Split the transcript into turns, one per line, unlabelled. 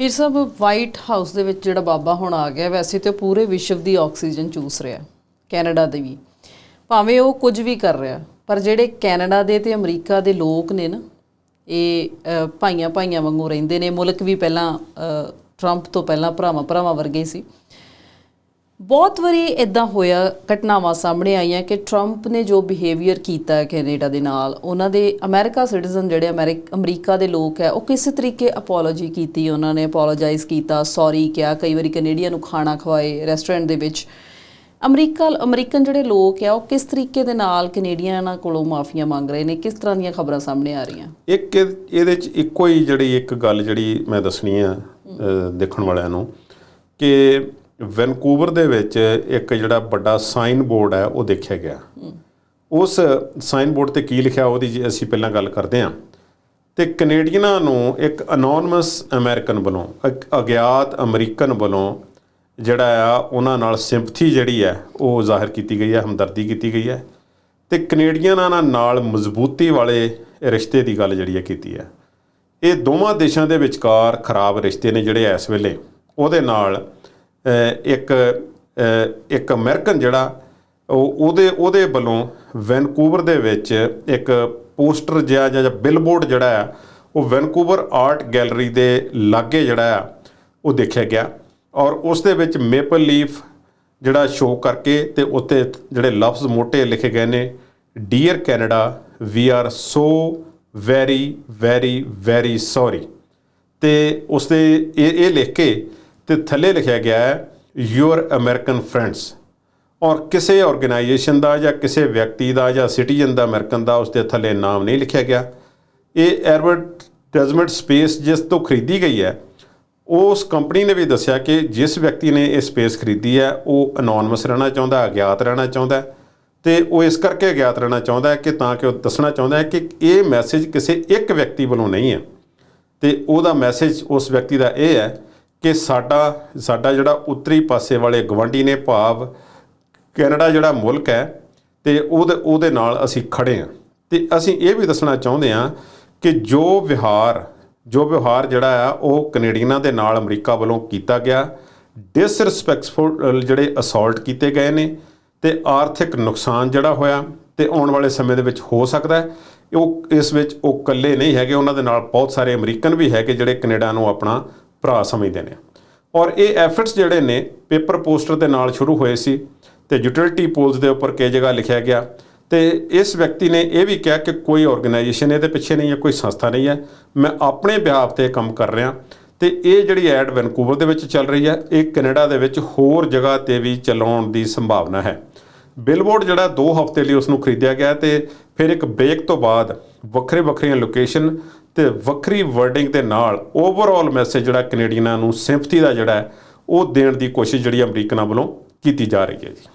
ਇਹ ਸਭ white house ਦੇ ਵਿੱਚ ਜਿਹੜਾ ਬਾਬਾ ਹੁਣ ਆ ਗਿਆ ਵੈਸੇ ਤੇ ਉਹ ਪੂਰੇ ਵਿਸ਼ਵ ਦੀ ਆਕਸੀਜਨ ਚੂਸ ਰਿਹਾ ਕੈਨੇਡਾ ਦੇ ਵੀ। ਭਾਵੇਂ ਉਹ ਕੁਝ ਵੀ ਕਰ ਰਿਹਾ ਪਰ ਜਿਹੜੇ ਕੈਨੇਡਾ ਦੇ ਤੇ ਅਮਰੀਕਾ ਦੇ ਲੋਕ ਨੇ ਨਾ ਇਹ ਭਾਈਆਂ ਭਾਈਆਂ ਵਾਂਗੂ ਰਹਿੰਦੇ ਨੇ। ਮੁਲਕ ਵੀ ਪਹਿਲਾਂ ਅ, ਟਰੰਪ ਤੋਂ ਪਹਿਲਾਂ ਭਰਾਵਾਂ ਭਰਾਵਾਂ ਵਰਗੇ ਸੀ। ਬਹੁਤ ਵਾਰੀ ਇਦਾਂ ਹੋਇਆ, ਘਟਨਾਵਾਂ ਸਾਹਮਣੇ ਆਈਆਂ ਕਿ ਟਰੰਪ ਨੇ ਜੋ ਬਿਹੇਵੀਅਰ ਕੀਤਾ ਹੈ ਕੈਨੇਡਾ ਦੇ ਨਾਲ, ਉਹਨਾਂ ਦੇ ਅਮਰੀਕਾ ਸਿਟੀਜ਼ਨ ਜਿਹੜੇ ਅਮਰੀਕ ਅਮਰੀਕਾ ਦੇ ਲੋਕ ਹੈ, ਉਹ ਕਿਸੇ ਤਰੀਕੇ ਅਪੋਲੋਜੀ ਕੀਤੀ, ਉਹਨਾਂ ਨੇ ਅਪੋਲੋਜਾਈਜ਼ ਕੀਤਾ ਸੌਰੀ ਕਿਹਾ, ਕਈ ਵਾਰੀ ਕੈਨੇਡੀਅਨ ਨੂੰ ਖਾਣਾ ਖਵਾਏ ਰੈਸਟੋਰੈਂਟ ਦੇ ਵਿੱਚ। ਅਮਰੀਕਾ, ਅਮਰੀਕਨ ਜਿਹੜੇ ਲੋਕ ਆ ਉਹ ਕਿਸ ਤਰੀਕੇ ਦੇ ਨਾਲ ਕੈਨੇਡੀਅਨਾਂ ਕੋਲੋਂ ਮਾਫੀਆਂ ਮੰਗ ਰਹੇ ਨੇ, ਕਿਸ ਤਰ੍ਹਾਂ ਦੀਆਂ ਖਬਰਾਂ ਸਾਹਮਣੇ ਆ ਰਹੀਆਂ?
ਇੱਕ ਇਹ- ਇਹਦੇ ਚ ਇੱਕੋ ਹੀ ਜਿਹੜੀ ਇੱਕ ਗੱਲ ਜਿਹੜੀ ਮੈਂ ਦੱਸਣੀ ਆ ਦੇਖਣ ਵਾਲਿਆਂ ਨੂੰ, ਕਿ ਵੈਨਕੂਵਰ ਦੇ ਵਿੱਚ ਇੱਕ ਜਿਹੜਾ ਵੱਡਾ ਸਾਈਨ ਬੋਰਡ ਹੈ, ਉਹ ਦੇਖਿਆ ਗਿਆ। ਉਸ ਸਾਈਨ ਬੋਰਡ ਤੇ ਕੀ ਲਿਖਿਆ, ਉਹਦੀ ਜੀ ਅਸੀਂ ਪਹਿਲਾਂ ਗੱਲ ਕਰਦੇ ਹਾਂ। ਤੇ ਕੈਨੇਡੀਅਨਾਂ ਨੂੰ ਇੱਕ ਅਨੋਨਮਸ ਅਮਰੀਕਨ ਵੱਲੋਂ, ਇੱਕ ਅਗਿਆਤ ਅਮਰੀਕਨ ਵੱਲੋਂ ਜਿਹੜਾ ਆ, ਉਹਨਾਂ ਨਾਲ ਸਿੰਪਥੀ ਜਿਹੜੀ ਹੈ, ਉਹ ਜ਼ਾਹਿਰ ਕੀਤੀ ਗਈ ਹੈ, ਹਮਦਰਦੀ ਕੀਤੀ ਗਈ ਹੈ। ਤੇ ਕੈਨੇਡੀਅਨਾਂ ਨਾਲ ਮਜ਼ਬੂਤੀ ਵਾਲੇ ਰਿਸ਼ਤੇ ਦੀ ਗੱਲ ਜਿਹੜੀ ਹੈ ਕੀਤੀ ਹੈ। ਇਹ ਦੋਵਾਂ ਦੇਸ਼ਾਂ ਦੇ ਵਿਚਕਾਰ ਖਰਾਬ ਰਿਸ਼ਤੇ ਨੇ ਜਿਹੜੇ ਇਸ ਵੇਲੇ। ਉਹਦੇ ਨਾਲ ਇੱਕ ਅਹ, ਇੱਕ ਅਮਰੀਕਨ ਜਿਹੜਾ ਉਹ ਉਹਦੇ ਉਹਦੇ ਵੱਲੋਂ ਵੈਨਕੂਵਰ ਦੇ ਵਿੱਚ ਇੱਕ ਪੋਸਟਰ ਜਿਹਾ ਜਾਂ ਜਾਂ ਬਿਲਬੋਰਡ ਜਿਹੜਾ ਆ ਉਹ ਵੈਨਕੂਵਰ ਆਰਟ ਗੈਲਰੀ ਦੇ ਲਾਗੇ ਜਿਹੜਾ ਆ ਉਹ ਦੇਖਿਆ ਗਿਆ। ਔਰ ਉਸ ਦੇ ਵਿੱਚ ਮੇਪਲ ਲੀਫ ਜਿਹੜਾ ਸ਼ੋਅ ਕਰਕੇ ਤੇ ਉੱਤੇ ਜਿਹੜੇ ਲਫ਼ਜ਼ ਮੋٹے ਲਿਖੇ ਗਏ ਨੇ dear Canada we are so very very very sorry ਤੇ ਉਸ ਦੇ ਇਹ ਇਹ ਲਿਖ ਕੇ ਤੇ ਥੱਲੇ ਲਿਖਿਆ ਗਿਆ ਹੈ ਯੂਰ ਅਮਰੀਕਨ ਫਰੈਂਡਸ ਔਰ ਕਿਸੇ ਆਰਗੇਨਾਈਜੇਸ਼ਨ ਦਾ ਜਾਂ ਕਿਸੇ ਵਿਅਕਤੀ ਦਾ ਜਾਂ ਸਿਟੀਜ਼ਨ ਦਾ ਅਮਰੀਕਨ ਦਾ ਉਸ ਦੇ ਥੱਲੇ ਨਾਮ ਨਹੀਂ ਲਿਖਿਆ ਗਿਆ। ਇਹ ਐਡਵਰਟਾਈਜ਼ਮੈਂਟ ਸਪੇਸ ਜਿਸ ਤੋਂ ਖਰੀਦੀ ਗਈ ਹੈ, ਉਸ ਕੰਪਨੀ ਨੇ ਵੀ ਦੱਸਿਆ ਕਿ ਜਿਸ ਵਿਅਕਤੀ ਨੇ ਇਹ ਸਪੇਸ ਖਰੀਦੀ ਹੈ, ਉਹ ਅਨੋਨਮਸ ਰਹਿਣਾ ਚਾਹੁੰਦਾ, ਅਗਿਆਤ ਰਹਿਣਾ ਚਾਹੁੰਦਾ ਹੈ ਤੇ ਉਹ ਇਸ ਕਰਕੇ ਅਗਿਆਤ ਰਹਿਣਾ ਚਾਹੁੰਦਾ ਹੈ ਕਿ ਤਾਂ ਕਿ ਉਹ ਦੱਸਣਾ ਚਾਹੁੰਦਾ ਹੈ ਕਿ ਇਹ ਮੈਸੇਜ ਕਿਸੇ ਇੱਕ ਵਿਅਕਤੀ ਵੱਲੋਂ ਨਹੀਂ ਹੈ। ਤੇ ਉਹਦਾ ਮੈਸੇਜ ਉਸ ਵਿਅਕਤੀ ਦਾ ਇਹ ਹੈ ਕਿ ਸਾਡਾ ਸਾਡਾ ਜਿਹੜਾ ਉੱਤਰੀ ਪਾਸੇ ਵਾਲੇ ਗਵਾਂਢੀ ਨੇ ਭਾਵ ਕੈਨੇਡਾ ਜਿਹੜਾ ਮੁਲਕ ਹੈ ਤੇ ਉਹਦੇ ਉਹਦੇ ਨਾਲ ਅਸੀਂ ਖੜੇ ਹਾਂ। ਤੇ ਅਸੀਂ ਇਹ ਵੀ ਦੱਸਣਾ ਚਾਹੁੰਦੇ ਹਾਂ ਕਿ ਜੋ ਵਿਹਾਰ, ਜੋ ਵਿਵਹਾਰ ਜਿਹੜਾ ਆ, ਉਹ ਕੈਨੇਡੀਅਨਾਂ ਦੇ ਨਾਲ ਅਮਰੀਕਾ ਵੱਲੋਂ ਕੀਤਾ ਗਿਆ। ਡਿਸਰਿਸਪੈਕਟਫੁਲ ਜਿਹੜੇ ਅਸੌਲਟ ਕੀਤੇ ਗਏ ਨੇ ਤੇ ਆਰਥਿਕ ਨੁਕਸਾਨ ਜਿਹੜਾ ਹੋਇਆ ਤੇ ਆਉਣ ਵਾਲੇ ਸਮੇਂ ਦੇ ਵਿੱਚ ਹੋ ਸਕਦਾ ਹੈ। ਉਹ, ਇਸ ਵਿੱਚ ਉਹ ਇਕੱਲੇ ਨਹੀਂ ਹੈਗੇ, ਉਹਨਾਂ ਦੇ ਨਾਲ ਬਹੁਤ ਸਾਰੇ ਅਮਰੀਕਨ ਵੀ ਹੈਗੇ ਜਿਹੜੇ ਕੈਨੇਡਾ ਨੂੰ ਆਪਣਾ ਭਰਾ ਸਮਝਦੇ ਨੇ। ਔਰ ਇਹ ਐਫਰਟਸ ਜਿਹੜੇ ਨੇ ਪੇਪਰ ਪੋਸਟਰ ਦੇ ਨਾਲ ਸ਼ੁਰੂ ਹੋਏ ਸੀ ਤੇ ਯੂਟਿਲਿਟੀ ਪੋਲਸ ਦੇ ਉੱਪਰ ਕਈ ਜਗ੍ਹਾ ਲਿਖਿਆ ਗਿਆ। ਤੇ ਇਸ ਵਿਅਕਤੀ ਨੇ ਇਹ ਵੀ ਕਿਹਾ ਕਿ ਕੋਈ ਆਰਗੇਨਾਈਜੇਸ਼ਨ ਇਹਦੇ ਪਿੱਛੇ ਨਹੀਂ ਹੈ, ਕੋਈ ਸੰਸਥਾ ਨਹੀਂ ਹੈ। ਮੈਂ ਆਪਣੇ ਬਿਹਾਫ ਤੇ ਕੰਮ ਕਰ ਰਿਹਾ। ਤੇ ਇਹ ਜਿਹੜੀ ਐਡ ਵੈਨਕੂਵਰ ਦੇ ਵਿੱਚ ਚੱਲ ਰਹੀ ਹੈ, ਇਹ ਕੈਨੇਡਾ ਦੇ ਵਿੱਚ ਹੋਰ ਜਗ੍ਹਾ ਤੇ ਵੀ ਚਲਾਉਣ ਦੀ ਸੰਭਾਵਨਾ ਹੈ। ਬਿਲਬੋਰਡ ਜਿਹੜਾ 2 ਹਫ਼ਤੇ ਲਈ ਉਸ ਨੂੰ ਖਰੀਦਿਆ ਗਿਆ ਤੇ ਫਿਰ ਇੱਕ ਬ੍ਰੇਕ ਤੋਂ ਬਾਅਦ ਵੱਖਰੇ ਵੱਖਰੀਆਂ ਲੋਕੇਸ਼ਨ ਤੇ ਵੱਖਰੀ ਵਰਡਿੰਗ ਦੇ ਨਾਲ ਓਵਰਆਲ ਮੈਸੇਜ ਜਿਹੜਾ ਕੈਨੇਡੀਅਨਾਂ ਨੂੰ ਸਿੰਪਥੀ ਦਾ ਜਿਹੜਾ ਉਹ ਦੇਣ ਦੀ ਕੋਸ਼ਿਸ਼ ਜਿਹੜੀ ਅਮਰੀਕਨਾਂ ਵੱਲੋਂ ਕੀਤੀ ਜਾ ਰਹੀ ਹੈ ਜੀ।